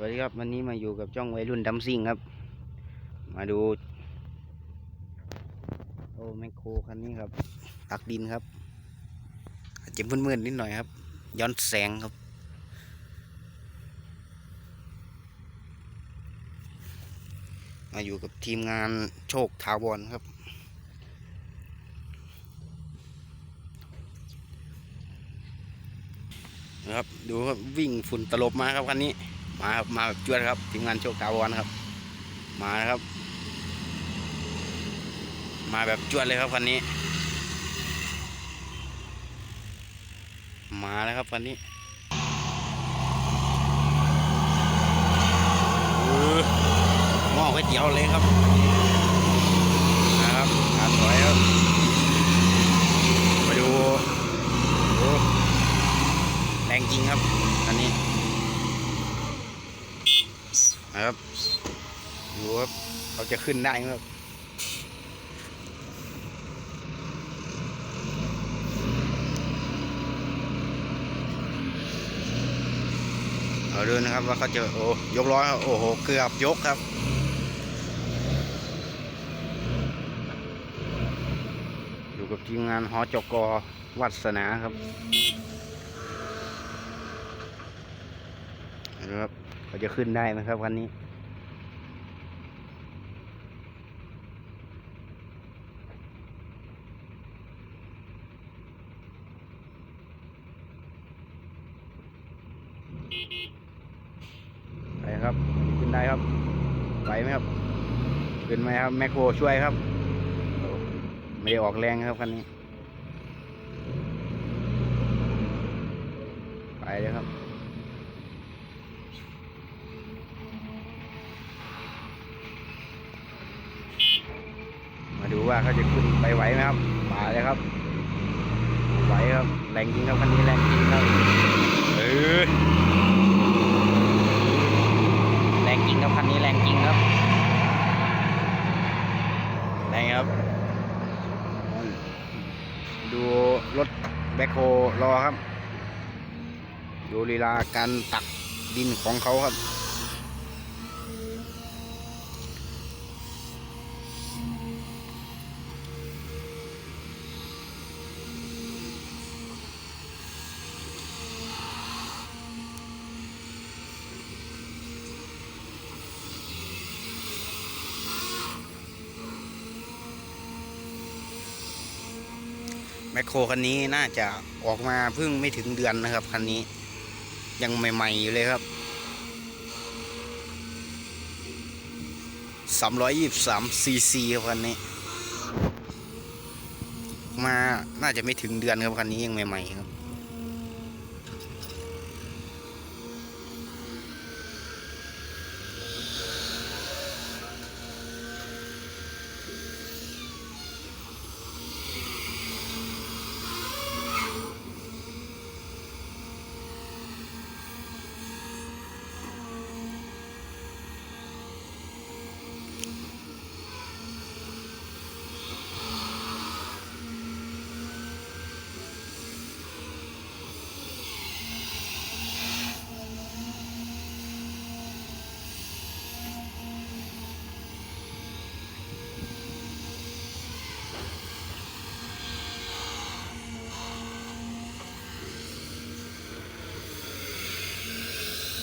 วัสดีครับวันนี้มาอยู่กับช่องวัยรุ่นดัมซิ่งครับ มาดู โอ้แมคโครคันนี้ครับ ตักดินครับอาจจะมืดๆนิดหน่อยครับ ย้อนแสงครับ มาอยู่กับทีมงานโชคทาวรครับนะครับดูครับวิ่งฝุ่นตลบมาครับคันนี้ มาครับมาแบบจวดครับทีมงานโชคทาวรครับ มานะครับ มาแบบจวดเลยครับคันนี้ มาแล้วครับคันนี้หม้อก๋วยเตี๋ยวเลยครับนะครับขาสวยครับมาดูแรงจริงครับคันนี้ นะครับดูครับเขาจะขึ้นได้ครับเอาดูนะครับว่าเขาจะโอ้ยกร้อยโอ้โหเกือบยกครับอยู่กับทีมงานหอจกวัสนาครับนะครับ เขาจะขึ้นได้ไหมครับวันนี้ ไปครับ ขึ้นได้ครับ ไหวไหมครับ ขึ้นไหมครับ แมคโครช่วยครับ ไม่ได้ออกแรงครับคันนี้ ไปเลยครับ มาดู ว่าเขาจะขึ้นไปไหวไหมครับมาเลยครับ ไหวครับ แรงจริงครับคันนี้แรงจริงครับเออแรงจริงครับคันนี้แรงจริงครับแรงครับ ดูรถแบ็คโฮรอครับ ดูลีลาการตักดินของเขาครับ แมคโครคันนี้น่าจะออกมาเพิ่งไม่ถึงเดือนนะครับคันนี้ ยังใหม่ๆอยู่เลยครับสามร้อยยี่สามซีซีครับคันนี้ มาน่าจะไม่ถึงเดือนครับคันนี้ยังใหม่ๆครับ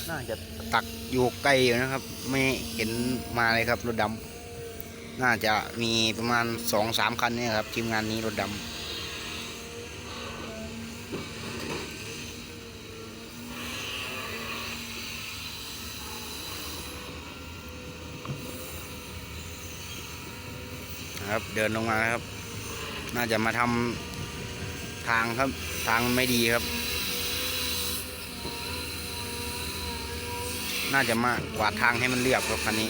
น่าจะตักอยู่ไกล้อยู่นะครับ ไม่เห็นมาเลยครับรถดำน่าจะมีประมาณสองสามคันเนี่ยครับทีมงานนี้รถดำนะครับเดินลงมาครับ น่าจะมาทำทางครับ ทางไม่ดีครับ น่าจะมากกวาดทางให้มันเรียบครับคันนี้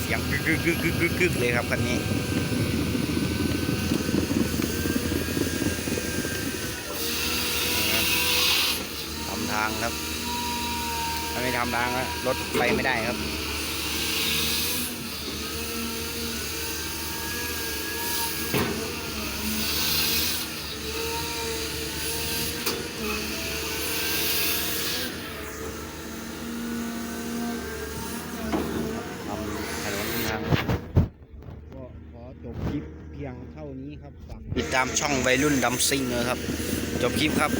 เสียงกึกกึกกึกกึกกึกกึกเลยครับคันนี้ทำทางครับ ถ้าไม่ทำทางแล้วรถไปไม่ได้ครับ ทำถนนทางก็ขอจบคลิปเพียงเท่า นี้ครับติดตามช่องวัยรุ่นดำซิงนะครับ จบคลิปครับ